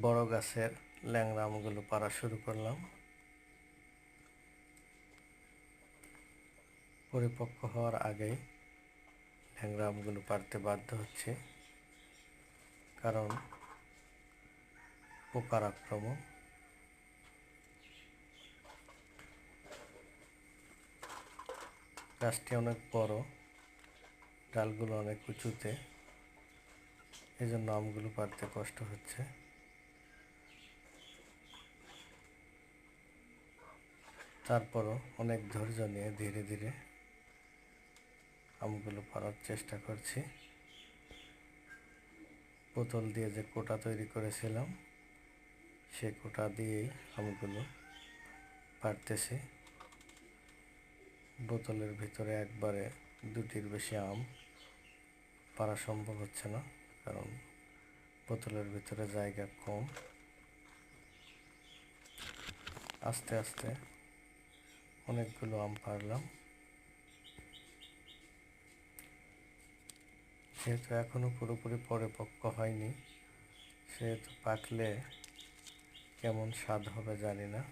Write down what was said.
বড় গাছের ল্যাংড়া আমগুলো পাড়া শুরু করলাম। পরিপক্ক হওয়ার আগেই ল্যাংড়া আমগুলো পাড়তে বাধ্য হচ্ছে। কারণ পোকার আক্রমণ। গাছটি অনেক বড়, ডালগুলো অনেক উঁচুতে। এজন্য আমগুলো পাড়তে কষ্ট হচ্ছে। তারপরও অনেক ধৈর্য নিয়ে ধীরে ধীরে আমগুলো পাড়ার চেষ্টা করছি। বোতল দিয়ে যে কোটা তৈরি করেছিলাম, সে কোটা দিয়েই আমগুলো পাড়তেছি। বোতলের ভিতরে একবারে দুটির বেশি আম পারা সম্ভব হচ্ছে না, কারণ বোতলের ভিতরে জায়গা কম। আস্তে আস্তে অনেকগুলো আম পারলাম যেহেতু এখনও পুরোপুরি পরিপক্ক হয়নি, সেহেতু পাকলে কেমন স্বাদ হবে জানি না।